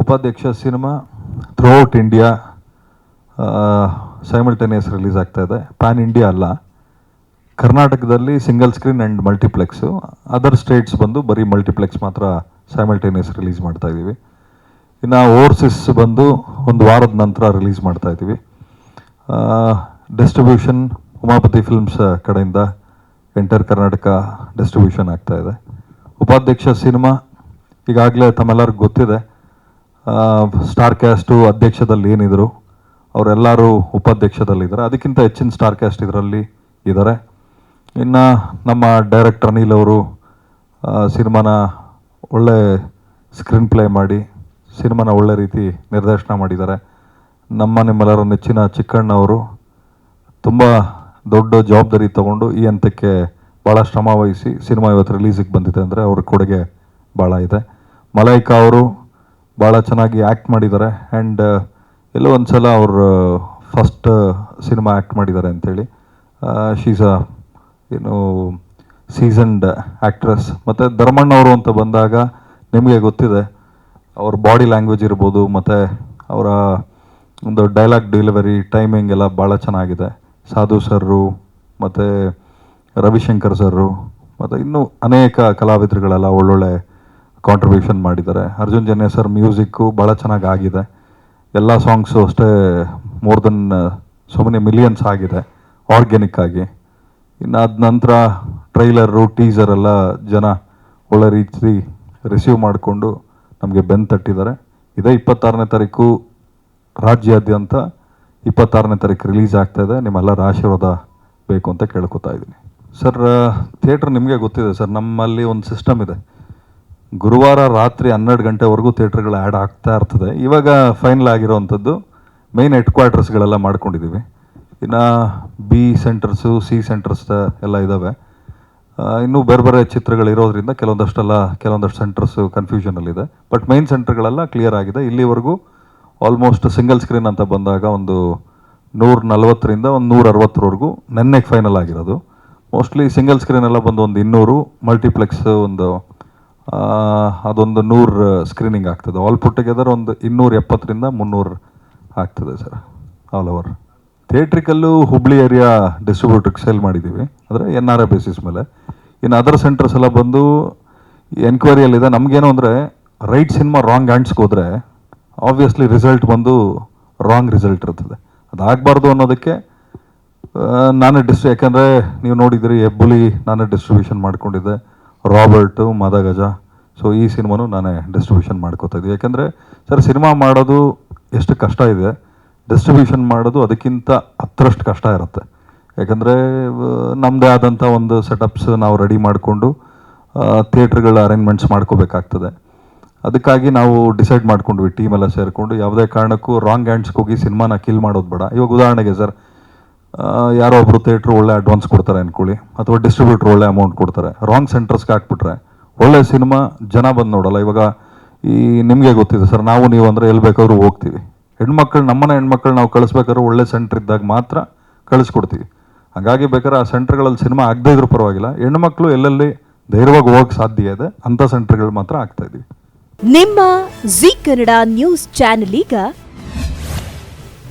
ಉಪಾಧ್ಯಕ್ಷ cinema throughout India simultaneous release ಇದೆ. Pan India ಅಲ್ಲ. ಕರ್ನಾಟಕದಲ್ಲಿ single screen and multiplex other states ಬಂದು ಬರೀ ಮಲ್ಟಿಪ್ಲೆಕ್ಸ್ ಮಾತ್ರ ಸೈಮಲ್ಟೇನಿಯಸ್ ರಿಲೀಸ್ ಮಾಡ್ತಾ ಇದ್ದೀವಿ. ಇನ್ನು ಓವರ್ಸಿಸ್ ಬಂದು ಒಂದು ವಾರದ ನಂತರ ರಿಲೀಸ್ ಮಾಡ್ತಾ ಇದ್ದೀವಿ. ಡಿಸ್ಟ್ರಿಬ್ಯೂಷನ್ ಉಮಾಪತಿ ಫಿಲ್ಮ್ಸ್ ಕಡೆಯಿಂದ ಎಂಟರ್ ಕರ್ನಾಟಕ ಡಿಸ್ಟ್ರಿಬ್ಯೂಷನ್ ಆಗ್ತಾ ಇದೆ. ಉಪಾಧ್ಯಕ್ಷ ಸಿನಿಮಾ ಈಗಾಗಲೇ ತಮ್ಮೆಲ್ಲರಿಗೂ ಗೊತ್ತಿದೆ. ಸ್ಟಾರ್ ಕ್ಯಾಸ್ಟು ಅಧ್ಯಕ್ಷದಲ್ಲಿ ಏನಿದ್ರು, ಅವರೆಲ್ಲರೂ ಉಪಾಧ್ಯಕ್ಷದಲ್ಲಿದ್ದಾರೆ. ಅದಕ್ಕಿಂತ ಹೆಚ್ಚಿನ ಸ್ಟಾರ್ ಕ್ಯಾಸ್ಟ್ ಇದರಲ್ಲಿ ಇದ್ದಾರೆ ಇನ್ನು ನಮ್ಮ ಡೈರೆಕ್ಟರ್ ಅನಿಲ್ ಅವರು ಸಿನಿಮಾನ ಒಳ್ಳೆ ಸ್ಕ್ರೀನ್ ಪ್ಲೇ ಮಾಡಿ, ಸಿನಿಮಾನ ಒಳ್ಳೆ ರೀತಿ ನಿರ್ದೇಶನ ಮಾಡಿದ್ದಾರೆ. ನಮ್ಮ ನಿಮ್ಮೆಲ್ಲರ ನೆಚ್ಚಿನ ಚಿಕ್ಕಣ್ಣವರು ತುಂಬ ದೊಡ್ಡ ಜವಾಬ್ದಾರಿ ತಗೊಂಡು ಈ ಹಂತಕ್ಕೆ ಭಾಳ ಶ್ರಮ ವಹಿಸಿ ಸಿನಿಮಾ ಇವತ್ತು ರಿಲೀಸಿಗೆ ಬಂದಿದೆ ಅಂದರೆ ಅವ್ರ ಕೊಡುಗೆ ಭಾಳ ಇದೆ. ಮಲೈಕಾ ಅವರು ಭಾಳ ಚೆನ್ನಾಗಿ ಆ್ಯಕ್ಟ್ ಮಾಡಿದ್ದಾರೆ. ಆ್ಯಂಡ್ ಎಲ್ಲೋ ಒಂದು ಸಲ ಅವರು ಫಸ್ಟ್ ಸಿನಿಮಾ ಆ್ಯಕ್ಟ್ ಮಾಡಿದ್ದಾರೆ ಅಂಥೇಳಿ. ಶೀಸ್ ಏನು ಸೀಸನ್ಡ್ ಆ್ಯಕ್ಟ್ರೆಸ್ ಮತ್ತು ಧರ್ಮಣ್ಣ ಅವರು ಅಂತ ಬಂದಾಗ ನಿಮಗೆ ಗೊತ್ತಿದೆ, ಅವ್ರ ಬಾಡಿ ಲ್ಯಾಂಗ್ವೇಜ್ ಇರ್ಬೋದು, ಮತ್ತು ಅವರ ಒಂದು ಡೈಲಾಗ್ ಡೆಲಿವರಿ ಟೈಮಿಂಗ್ ಎಲ್ಲ ಭಾಳ ಚೆನ್ನಾಗಿದೆ. ಸಾಧು ಸರ್ರು, ಮತ್ತು ರವಿಶಂಕರ್ ಸರ್ರು, ಮತ್ತು ಇನ್ನೂ ಅನೇಕ ಕಲಾವಿದರುಗಳೆಲ್ಲ ಒಳ್ಳೊಳ್ಳೆ ಕಾಂಟ್ರಿಬ್ಯೂಷನ್ ಮಾಡಿದ್ದಾರೆ. ಅರ್ಜುನ್ ಜನ್ಯ ಸರ್ ಮ್ಯೂಸಿಕ್ಕು ಭಾಳ ಚೆನ್ನಾಗಿ ಆಗಿದೆ. ಎಲ್ಲ ಸಾಂಗ್ಸು ಅಷ್ಟೇ more than so many millions ಆಗಿದೆ ಆರ್ಗ್ಯಾನಿಕ್ ಆಗಿ. ಇನ್ನು ಅದ ನಂತರ ಟ್ರೈಲರು ಟೀಸರ್ ಎಲ್ಲ ಜನ ಒಳ್ಳೆ ರೀತಿ ರಿಸೀವ್ ಮಾಡಿಕೊಂಡು ನಮಗೆ ಬೆನ್ ತಟ್ಟಿದ್ದಾರೆ. ಇದೇ ಇಪ್ಪತ್ತಾರನೇ ತಾರೀಕು ರಾಜ್ಯಾದ್ಯಂತ ಇಪ್ಪತ್ತಾರನೇ ತಾರೀಕು ರಿಲೀಸ್ ಆಗ್ತಾ ಇದೆ. ನಿಮ್ಮೆಲ್ಲರ ಆಶೀರ್ವಾದ ಬೇಕು ಅಂತ ಕೇಳ್ಕೊತಾ ಇದ್ದೀನಿ. ಸರ್ ಥಿಯೇಟ್ರ್ ನಿಮಗೆ ಗೊತ್ತಿದೆ ಸರ್ ನಮ್ಮಲ್ಲಿ ಒಂದು ಸಿಸ್ಟಮ್ ಇದೆ. ಗುರುವಾರ ರಾತ್ರಿ ಹನ್ನೆರಡು ಗಂಟೆವರೆಗೂ ಥಿಯೇಟ್ರ್ಗಳು ಆ್ಯಡ್ ಆಗ್ತಾ ಇರ್ತದೆ. ಇವಾಗ ಫೈನಲ್ ಆಗಿರೋವಂಥದ್ದು ಮೇನ್ ಹೆಡ್ ಕ್ವಾರ್ಟರ್ಸ್ಗಳೆಲ್ಲ ಮಾಡ್ಕೊಂಡಿದ್ದೀವಿ. ಇನ್ನು ಬಿ ಸೆಂಟರ್ಸು ಸಿ ಸೆಂಟರ್ಸ್ ಎಲ್ಲ ಇದ್ದಾವೆ ಇನ್ನೂ ಬೇರೆ ಬೇರೆ ಚಿತ್ರಗಳಿರೋದ್ರಿಂದ ಕೆಲವೊಂದಷ್ಟೆಲ್ಲ, ಕೆಲವೊಂದಷ್ಟು ಸೆಂಟರ್ಸು ಕನ್ಫ್ಯೂಷನಲ್ಲಿದೆ ಬಟ್ ಮೈನ್ ಸೆಂಟರ್ಗಳೆಲ್ಲ ಕ್ಲಿಯರ್ ಆಗಿದೆ. ಇಲ್ಲಿವರೆಗೂ ಆಲ್ಮೋಸ್ಟ್ ಸಿಂಗಲ್ ಸ್ಕ್ರೀನ್ ಅಂತ ಬಂದಾಗ ಒಂದು ನೂರ ನಲವತ್ತರಿಂದ ಒಂದು ನೂರ ಅರವತ್ತರವರೆಗೂ ನೆನ್ನೆಗೆ ಫೈನಲ್ ಆಗಿರೋದು. ಮೋಸ್ಟ್ಲಿ ಸಿಂಗಲ್ ಸ್ಕ್ರೀನ್ ಎಲ್ಲ ಬಂದು ಒಂದು ಇನ್ನೂರು ಮಲ್ಟಿಪ್ಲೆಕ್ಸ್ ಒಂದು ಅದೊಂದು ನೂರು ಸ್ಕ್ರೀನಿಂಗ್ ಆಗ್ತದೆ. ಆಲ್ ಪುಟ್ ಟುಗೆದರ್ ಒಂದು ಇನ್ನೂರ ಎಪ್ಪತ್ತರಿಂದ ಮುನ್ನೂರು ಆಗ್ತದೆ ಸರ್ ಆಲ್ ಓವರ್ ಥಿಯೇಟ್ರಿಕಲ್ಲೂ ಹುಬ್ಳಿ ಏರಿಯಾ ಡಿಸ್ಟ್ರಿಬ್ಯೂಟ್ರಿಗೆ ಸೇಲ್ ಮಾಡಿದ್ದೀವಿ ಅಂದರೆ ಎನ್ ಆರ್ ಎ ಬೇಸಿಸ್ ಮೇಲೆ. ಇನ್ನು ಅದರ್ ಸೆಂಟರ್ಸ್ ಎಲ್ಲ ಬಂದು ಎನ್ಕ್ವೈರಿಯಲ್ಲಿದೆ ನಮಗೇನು ಅಂದರೆ ರೈಟ್ ಸಿನಿಮಾ ರಾಂಗ್ ಹ್ಯಾಂಡ್ಸ್ಗೆ ಹೋದರೆ ಆಬ್ವಿಯಸ್ಲಿ ರಿಸಲ್ಟ್ ಬಂದು ರಾಂಗ್ ರಿಸಲ್ಟ್ ಇರ್ತದೆ. ಅದಾಗಬಾರ್ದು ಅನ್ನೋದಕ್ಕೆ ನಾನು ಡಿಸ್ ಯಾಕಂದರೆ ನೀವು ನೋಡಿದಿರಿ ಎಬ್ಬುಲಿ ನಾನು ಡಿಸ್ಟ್ರಿಬ್ಯೂಷನ್ ಮಾಡ್ಕೊಂಡಿದ್ದೆ. ರಾಬರ್ಟು, ಮದಗಜ. ಸೊ ಈ ಸಿನಿಮಾನು ನಾನೇ ಡಿಸ್ಟ್ರಿಬ್ಯೂಷನ್ ಮಾಡ್ಕೋತಾ ಇದ್ದೆ. ಯಾಕೆಂದರೆ, ಸರ್, ಸಿನಿಮಾ ಮಾಡೋದು ಎಷ್ಟು ಕಷ್ಟ ಇದೆ. ಡಿಸ್ಟ್ರಿಬ್ಯೂಷನ್ ಮಾಡೋದು ಅದಕ್ಕಿಂತ ಹತ್ತರಷ್ಟು ಕಷ್ಟ ಇರುತ್ತೆ. ಯಾಕಂದರೆ ನಮ್ಮದೇ ಆದಂಥ ಒಂದು ಸೆಟಪ್ಸ್ ನಾವು ರೆಡಿ ಮಾಡಿಕೊಂಡು ಥಿಯೇಟ್ರ್ಗಳ ಅರೇಂಜ್ಮೆಂಟ್ಸ್ ಮಾಡ್ಕೋಬೇಕಾಗ್ತದೆ. ಅದಕ್ಕಾಗಿ ನಾವು ಡಿಸೈಡ್ ಮಾಡ್ಕೊಂಡ್ವಿ ಟೀಮೆಲ್ಲ ಸೇರಿಕೊಂಡು. ಯಾವುದೇ ಕಾರಣಕ್ಕೂ ರಾಂಗ್ ಹ್ಯಾಂಡ್ಸ್ಗೆ ಹೋಗಿ ಸಿನಿಮಾನ ಕಿಲ್ ಮಾಡೋದು ಬೇಡ. ಇವಾಗ ಉದಾಹರಣೆಗೆ ಸರ್ ಯಾರೋ ಒಬ್ರು ಥಿಯೇಟ್ರ್ ಒಳ್ಳೆ ಅಡ್ವಾನ್ಸ್ ಕೊಡ್ತಾರೆ ಅಂದ್ಕೊಳ್ಳಿ ಅಥವಾ ಡಿಸ್ಟ್ರಿಬ್ಯೂಟ್ರ್ ಒಳ್ಳೆ ಅಮೌಂಟ್ ಕೊಡ್ತಾರೆ. ರಾಂಗ್ ಸೆಂಟರ್ಸ್ಗೆ ಹಾಕ್ಬಿಟ್ರೆ, ಒಳ್ಳೆ ಸಿನಿಮಾ ಜನ ಬಂದು ನೋಡಲ್ಲ. ಇವಾಗ ಈ ನಿಮಗೆ ಗೊತ್ತಿದೆ ಸರ್ ನಾವು ನೀವು ಅಂದರೆ ಎಲ್ಲಿ ಬೇಕಾದ್ರೂ ಹೋಗ್ತೀವಿ. ಹೆಣ್ಮಕ್ಳು, ನಮ್ಮನೆ ಹೆಣ್ಮಕ್ಳು ನಾವು ಕಳಿಸ್ಬೇಕಾದ್ರೆ ಒಳ್ಳೆ ಸೆಂಟ್ರ್ ಇದ್ದಾಗ ಮಾತ್ರ ಕಳಿಸ್ಕೊಡ್ತೀವಿ. ಹಾಗಾಗಿ ಬೇಕಾದ್ರೆ ಆ ಸೆಂಟ್ರ್ಗಳಲ್ಲಿ ಸಿನಿಮಾ ಆಗದೇ ಇದ್ರೂ ಪರವಾಗಿಲ್ಲ. ಹೆಣ್ಮಕ್ಳು ಎಲ್ಲೆಲ್ಲಿ ಧೈರ್ಯವಾಗಿ ಹೋಗಕ್ಕೆ ಸಾಧ್ಯ ಇದೆ ಅಂಥ ಸೆಂಟ್ರ್ಗಳು ಮಾತ್ರ ಆಗ್ತಾ ಇದ್ದೀವಿ ನಿಮ್ಮ ಜಿ ಕನ್ನಡ ನ್ಯೂಸ್ ಚಾನೆಲ್ ಈಗ